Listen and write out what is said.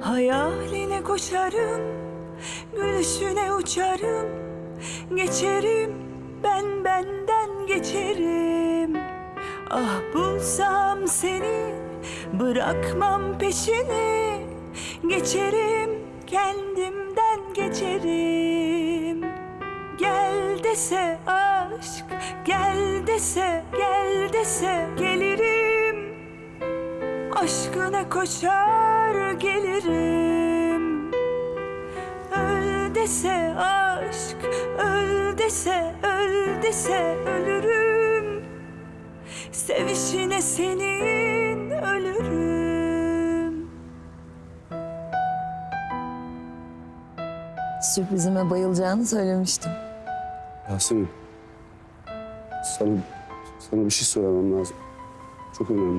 Hayaline koşarım Gülüşüne uçarım Geçerim ben benden geçerim. Ah bulsam seni Bırakmam peşini Geçerim kendimden geçerim. Gel dese aşk Gel dese gel dese gelirim Aşkına koşar gelirim Öl dese aşk Öl dese öl dese ölürüm Sevişine senin ölürüm Sürprizime bayılacağını söylemiştim. Yasemin, sana, sana bir şey söylemem lazım. Çok önemli.